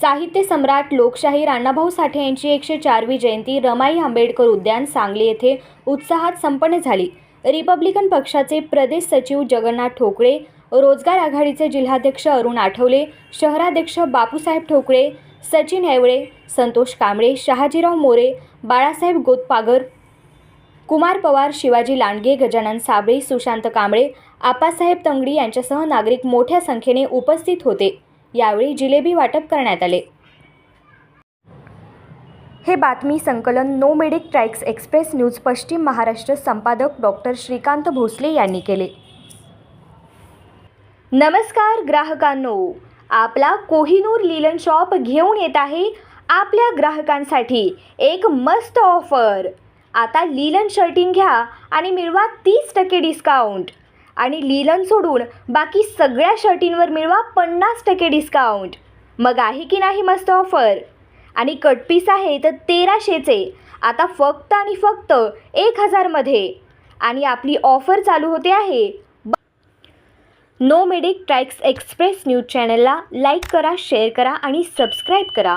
साहित्य सम्राट लोकशाहीर अण्णाभाऊ साठे यांची एकशे चारवी जयंती रमाई आंबेडकर उद्यान सांगली येथे उत्साहात संपन्न झाली. रिपब्लिकन पक्षाचे प्रदेश सचिव जगन्नाथ ठोकळे रोजगार आघाडीचे जिल्हाध्यक्ष अरुण आठवले शहराध्यक्ष बापूसाहेब ठोकळे सचिन हेवळे संतोष कांबळे शहाजीराव मोरे बाळासाहेब गोतपागर कुमार पवार शिवाजी लांडगे गजानन साबळे सुशांत कांबळे आप्पासाहेब तंगडी यांच्यासह नागरिक मोठ्या संख्येने उपस्थित होते. यावेळी जिलेबी वाटप करण्यात आले. हे बातमी संकलन नो मेडिक ट्रॅक्स एक्सप्रेस न्यूज पश्चिम महाराष्ट्र संपादक डॉक्टर श्रीकांत भोसले यांनी केले. नमस्कार ग्राहकांनो. आपला कोहिनूर लिलन शॉप घेऊन येत आहे आपल्या ग्राहकांसाठी एक मस्त ऑफर. आता लिलन शर्टिंग घ्या आणि मिळवा तीस टक्के डिस्काउंट. आणि लिलन सोडून बाकी सगळ्या शर्टींवर मिळवा पन्नास टक्के डिस्काउंट मग आहे की नाही मस्त ऑफर आणि कटपीस आहे तर तेराशेचे. आता फक्त आणि फक्त एक हजारमध्ये. आणि आपली ऑफर चालू होते आहे. नो मेडिक ट्रॅक्स एक्सप्रेस न्यूज चॅनलला लाईक करा शेअर करा आणि सबस्क्राईब करा.